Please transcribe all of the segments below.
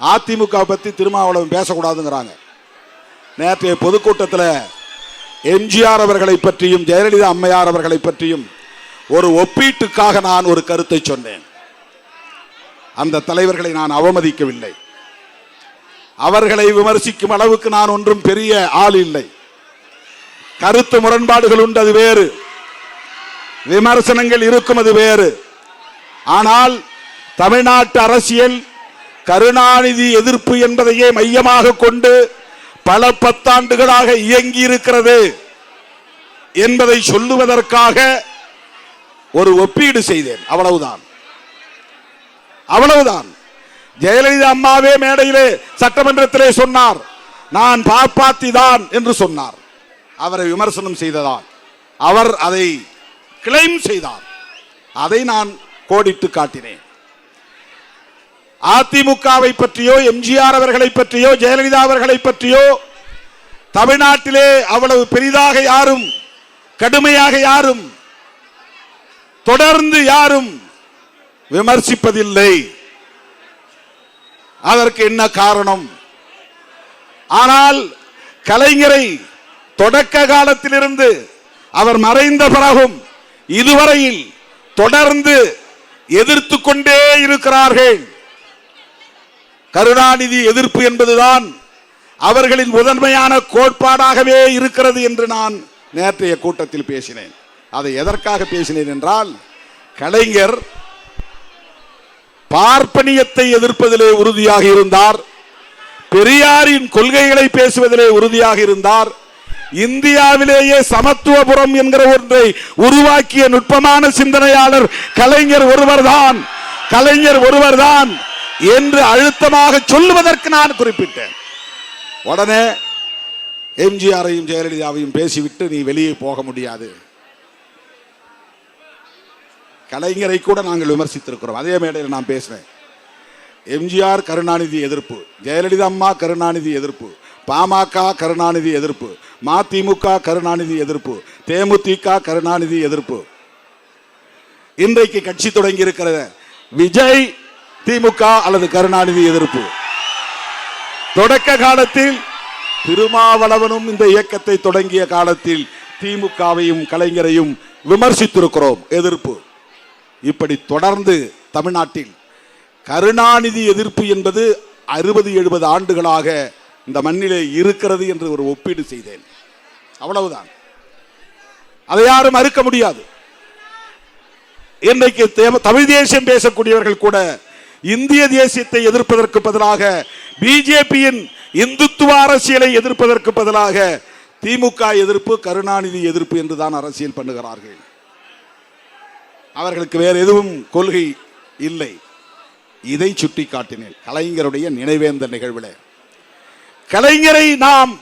அதிமுக பத்தி திருமாவளவன் பேசக்கூடாதுங்கிறாங்க. நேற்றைய பொதுக்கூட்டத்தில் எம்ஜிஆர் அவர்களை பற்றியும் ஜெயலலிதா அம்மையார் அவர்களை பற்றியும் ஒரு ஒப்பீட்டுக்காக நான் ஒரு கருத்தை சொன்னேன். அந்த தலைவர்களை நான் அவமதிக்கவில்லை. அவர்களை விமர்சிக்கும் அளவுக்கு நான் ஒன்றும் பெரிய ஆள் இல்லை. கருத்து முரண்பாடுகள் உண்டு அது வேறு. விமர்சனங்கள் இருக்கும் அது வேறு. ஆனால் தமிழ்நாட்டு அரசியல் கருணாநிதி எதிர்ப்பு என்பதையே மையமாக கொண்டு பல பத்தாண்டுகளாக இயங்கி இருக்கிறது என்பதை சொல்லுவதற்காக ஒரு ஒப்பீடு செய்தேன். அவ்வளவுதான். அவ்வளவுதான். ஜெயலலிதா அம்மாவே மேடையிலே சட்டமன்றத்திலே சொன்னார் நான் பாப்பாத்தி தான் என்று சொன்னார். அவரை விமர்சனம் செய்ததால். அவர் அதை கிளைம் செய்தார். அதை நான் கோடிட்டு காட்டினேன். அதிமுகவை பற்றியோ எம்ஜிஆர் அவர்களை பற்றியோ ஜெயலலிதா அவர்களை பற்றியோ தமிழ்நாட்டிலே அவ்வளவு பெரிதாக யாரும் கடுமையாக யாரும் தொடர்ந்து யாரும் விமர்சிப்பதில்லை. அதற்கு என்ன காரணம்? ஆனால் கலைஞரை தொடக்க காலத்திலிருந்து அவர் மறைந்த பிறகும் இதுவரையில் தொடர்ந்து எதிர்த்து கொண்டே இருக்கிறார்கள். கருணாநிதி எதிர்ப்பு என்பதுதான் அவர்களின் முதன்மையான கோட்பாடாகவே இருக்கிறது என்று நான் நேற்றைய கூட்டத்தில் பேசினேன். அதை எதற்காக பேசினேன் என்றால் கலைஞர் பார்ப்பனியத்தை எதிர்ப்பதிலே உறுதியாக இருந்தார் பெரியாரின் கொள்கைகளை பேசுவதிலே உறுதியாக இருந்தார் இந்தியாவிலேயே சமத்துவபுரம் என்கிற ஒன்றை உருவாக்கிய நுட்பமான சிந்தனையாளர் கலைஞர் ஒருவர்தான். கலைஞர் ஒருவர்தான். என்று அழுத்தமாக சொல்லுவதற்கு நான் குறிப்பிட்டேன். உடனே எம்ஜிஆரையும் ஜெயலலிதாவையும் பேசிவிட்டு நீ வெளியே போக முடியாது. கலைஞரை கூட நாங்கள் விமர்சித்திருக்கிறோம். அதே மேடையில் நான் பேசினேன் எம்ஜிஆர் கருணாநிதி எதிர்ப்பு ஜெயலலிதா அம்மா கருணாநிதி எதிர்ப்பு பாமக கருணாநிதி எதிர்ப்பு மதிமுக கருணாநிதி எதிர்ப்பு தேமுதிக கருணாநிதி எதிர்ப்பு. இன்றைக்கு கட்சி தொடங்கி இருக்கிற விஜய் திமுக அல்லது கருணாநிதி எதிர்ப்பு. தொடக்க காலத்தில் திருமாவளவனும் இந்த இயக்கத்தை தொடங்கிய காலத்தில் திமுகவையும் கலைஞரையும் விமர்சித்திருக்கிறோம். எதிர்ப்பு. இப்படி தொடர்ந்து தமிழ்நாட்டில் கருணாநிதி எதிர்ப்பு என்பது அறுபது எழுபது ஆண்டுகளாக இந்த மண்ணிலே இருக்கிறது என்று ஒரு ஒப்பீடு செய்தேன். அவ்வளவுதான். அதை யாரும் மறுக்க முடியாது. இன்றைக்கு தேவ- தமிழ் தேசியம் பேசக்கூடியவர்கள் கூட இந்திய தேசியத்தை எதிர்ப்பதற்கு பதிலாக பிஜேபியின் இந்துத்துவ அரசியலை எதிர்ப்பதற்கு பதிலாக திமுக எதிர்ப்பு கருணாநிதி எதிர்ப்பு என்றுதான் அரசியல் பண்ணுகிறார்கள். அவர்களுக்கு வேறு எதுவும் கொள்கை இல்லை. இதை சுட்டி காட்டினேன் கலைஞருடைய நினைவேந்த நிகழ்வில். கலைஞரை நாம்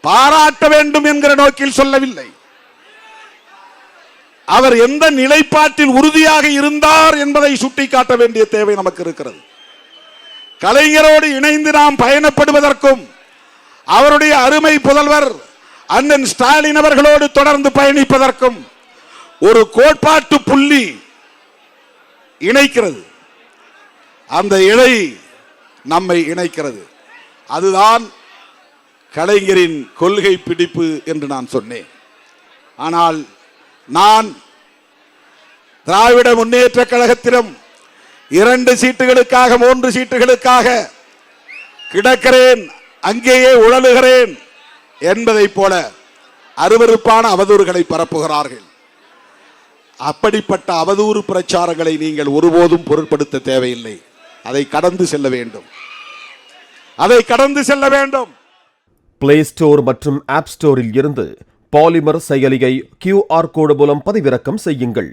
பாராட்ட வேண்டும் என்கிற நோக்கில் சொல்லவில்லை. அவர் எந்த நிலைப்பாட்டில் உறுதியாக இருந்தார் என்பதை சுட்டிக்காட்ட வேண்டிய தேவை நமக்கு இருக்கிறது. கலைஞரோடு இணைந்து நாம் பயணப்படுவதற்கும் அவருடைய அருமை புதல்வர் அண்ணன் ஸ்டாலின் அவர்களோடு தொடர்ந்து பயணிப்பதற்கும் ஒரு கோட்பாட்டு புள்ளி இணைக்கிறது. அந்த இழை நம்மை இணைக்கிறது. அதுதான் கலைஞரின் கொள்கை பிடிப்பு என்று நான் சொன்னேன். ஆனால் நான் திராவிட முன்னேற்ற கழகத்திலும் இரண்டு சீட்டுகளுக்காக மூன்று சீட்டுகளுக்காக கிடக்கிறேன் அங்கேயே உழலுகிறேன் என்பதைப் போல அருவருப்பான அவதூறுகளை பரப்புகிறார்கள். அப்படிப்பட்ட அவதூறு பிரச்சாரங்களை நீங்கள் ஒருபோதும் பொருட்படுத்த தேவையில்லை. அதை கடந்து செல்ல வேண்டும். அதை கடந்து செல்ல வேண்டும். பிளே ஸ்டோர் மற்றும் ஆப் ஸ்டோரில் இருந்து பாலிமர் செயலியை கியூஆர் கோடு மூலம் பதிவிறக்கம் செய்யுங்கள்.